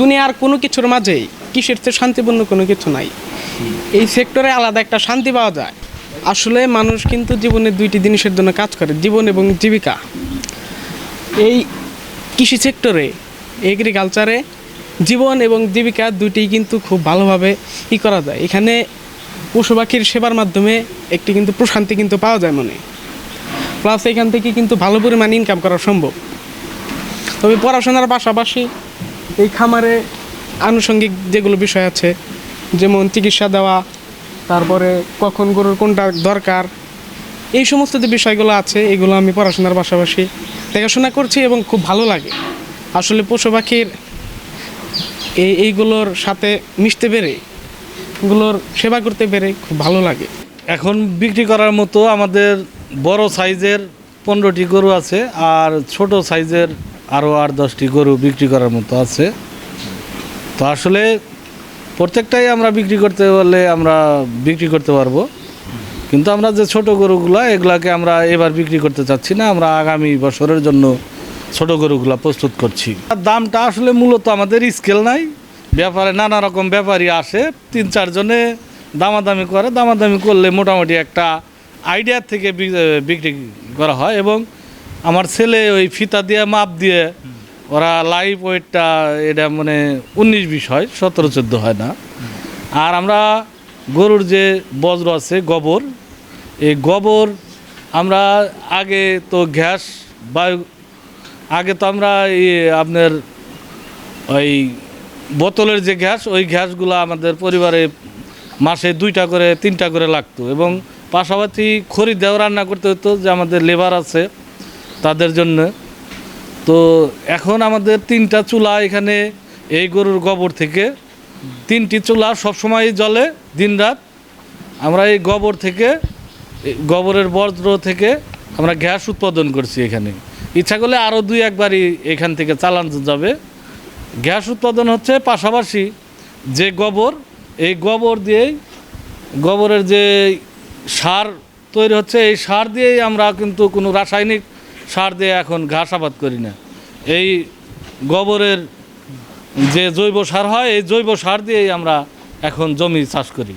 দুনিয়ার কোনো কিছুর মাঝেই কিসের চেয়ে শান্তিপূর্ণ কোনো কিছু নাই। এই সেক্টরে আলাদা একটা শান্তি পাওয়া যায়। আসলে মানুষ কিন্তু জীবনে দুইটি জিনিসের জন্য কাজ করে, জীবন এবং জীবিকা। এই কৃষি সেক্টরে এগ্রিকালচারে জীবন এবং জীবিকা দুইটি কিন্তু খুব ভালোভাবে ই করা যায়। এখানে পশু পাখির সেবার মাধ্যমে একটি কিন্তু প্রশান্তি কিন্তু পাওয়া যায় মনে। প্লাস এখান থেকে কিন্তু ভালো পরিমাণ ইনকাম করা সম্ভব। তবে পড়াশোনার পাশাপাশি এই খামারে আনুষঙ্গিক যেগুলো বিষয় আছে, যেমন চিকিৎসা দেওয়া, তারপরে কখন গরুর কোনটা দরকার, এই সমস্ত যে বিষয়গুলো আছে, এগুলো আমি পড়াশোনার পাশাপাশি দেখাশোনা করছি এবং খুব ভালো লাগে। আসলে পশু পাখির এই, এইগুলোর সাথে মিশতে পেরে, এগুলোর সেবা করতে পেরে খুব ভালো লাগে। এখন বিক্রি করার মতো আমাদের বড় সাইজের পনেরোটি গরু আছে, আর ছোট সাইজের আরও আট, দশটি গরু বিক্রি করার মতো আছে। তো আসলে প্রত্যেকটাই আমরা বিক্রি করতে পারলে আমরা বিক্রি করতে পারব। কিন্তু আমরা যে ছোট গরুগুলো, এগুলাকে আমরা এবার বিক্রি করতে চাচ্ছি না। আমরা আগামী বছরের জন্য ছোট গরুগুলা প্রস্তুত করছি। দামটা আসলে মূলত আমাদের স্কেল নাই। ব্যাপারে নানা রকম ব্যাপারী আসে। তিন চারজনে দামাদামি করে। দামাদামি করলে মোটামুটি একটা আইডিয়া থেকে বিক্রি করা হয় এবং আমার ছেলে ওই ফিতা দিয়ে মাপ দিয়ে, ওরা লাইভ ওয়েটটা এটা মানে উনিশ বিশ হয়, সতেরো চোদ্দ হয় না। আর আমরা গরুর যে বজ্র আছে, গোবর, এই গোবর আমরা আগে তো গ্যাস, বায়ু, আগে তো আমরা আপনার ওই বোতলের যে গ্যাস, ওই গ্যাসগুলো আমাদের পরিবারে মাসে দুইটা করে, তিনটা করে লাগতো। এবং পাশাপাশি খড়ি দেওয়া রান্না করতে হতো যে আমাদের লেবার আছে। তাদের জন্য। তো এখন আমাদের তিনটা চুলা এখানে এই গরুর গোবর থেকে। তিনটি চুলা সবসময় জ্বলে দিনরাত। আমরা এই গোবর থেকে গোবরের বজ্র থেকে আমরা গ্যাস উৎপাদন করছি এখানে। ইচ্ছা করলে আরও দুই একবারই এখান থেকে চালানো যাবে। গ্যাস উৎপাদন হচ্ছে পাশাপাশি যে গোবর, এই গোবর দিয়েই গোবরের যে সার তৈরি হচ্ছে, এই সার দিয়েই আমরা কিন্তু কোনো রাসায়নিক সার দিয়ে এখন ঘাস আবাদ করি না। এই গোবরের যে জৈব সার হয়, এই জৈব সার দিয়েই আমরা এখন জমি চাষ করি।